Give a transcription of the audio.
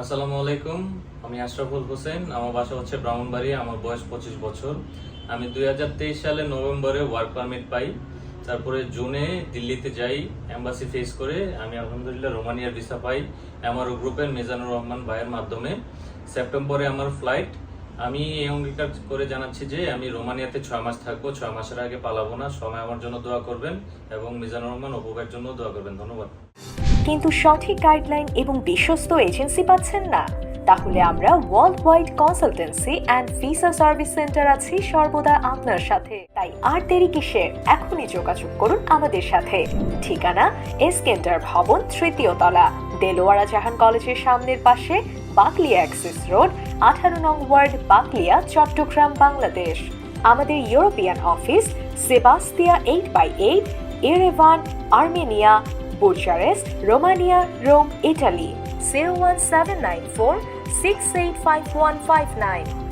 আসসালামু আলাইকুম, আমি আশরাফুল হোসেন, আমার বাসা হচ্ছে ব্রাহ্মণবাড়ি আমার বয়স পঁচিশ বছর। আমি দুই হাজার তেইশ সালে নভেম্বরে ওয়ার্ক পারমিট পাই, তারপরে জুনে দিল্লিতে যাই এম্বাসি ফেস করে আমি আলহামদুলিল্লাহ রোমানিয়ার ভিসা পাই আমার গ্রুপের মিজানুর রহমান ভাইয়ের মাধ্যমে। সেপ্টেম্বরে আমার ফ্লাইট আমি এই অঙ্গীকার করে জানাচ্ছি যে আমি রোমানিয়াতে ছয় মাস থাকব, ছয় মাসের আগে পালাবো না। সময় আমার জন্য দোয়া করবেন এবং মিজানুর রহমান অপু ভাইয়ের জন্য দোয়া করবেন। ধন্যবাদ। কিন্তু সঠিক গাইডলাইন এবং বিশ্বস্ত এজেন্সি পাচ্ছেন না। তাহলে আমরা world wide consultancy and visa service centre আছি সর্বদা আপনার সাথে। তাই আর দেরি কিসের এখনই যোগাযোগ করুন আমাদের সাথে। ঠিকানা এসকেন্টার ভবন, তৃতীয় তলা, দেলোয়ারা জাহান কলেজের সামনের পাশে, বাকলিয়া অ্যাক্সেস রোড আঠারো নং ওয়ার্ড, বাকলিয়া, চট্টগ্রাম, বাংলাদেশ। আমাদের European office Sebastia eight by eight Yerevan Armenia Bucharest, Romania, Rome, Italy. 01794 685159